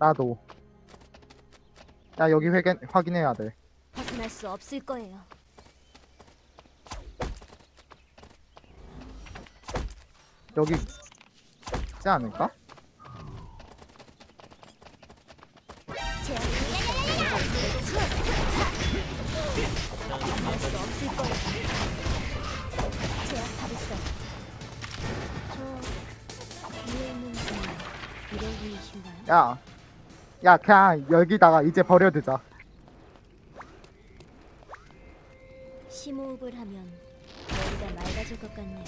나도. 야 여기 확인 확인해야 돼. 벗어날 수 없을 거예요. 여기 있지 않을까? 야, 야 그냥 여기다가 이제 버려두자. 심호흡을 하면 머리가 맑아질 것 같네요.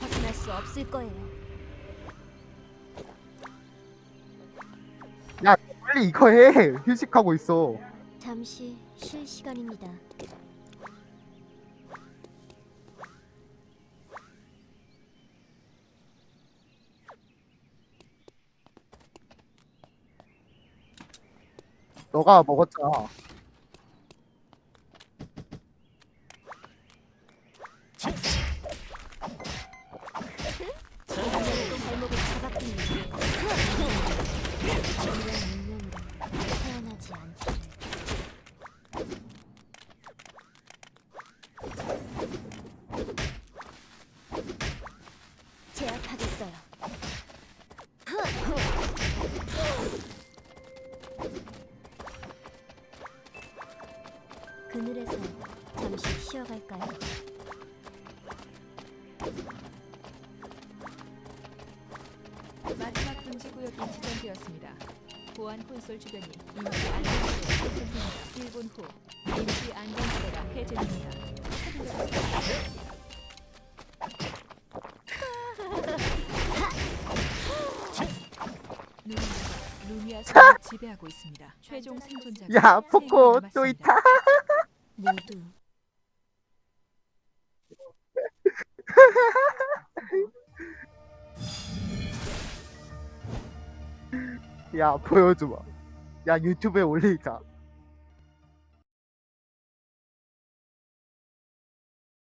벗어날 수 없을 거예요. 야 빨리 이거 해. 휴식하고 있어. 잠시 쉴 시간입니다. 너가 먹었잖아. 그늘에서 잠시 쉬어갈까요? 마지막 금지 구역이 지정되었습니다. 보안 콘솔 주변이 임시 안전지대로 설정됩니다. 1분 후 임시 안전지대가 해제됩니다. 누군가가 루미아 섬을 지배하고 있습니다. 최종 생존자가 야세 포코 명 또. 있다. 모두 야 보여줘봐. 야 유튜브에 올리자.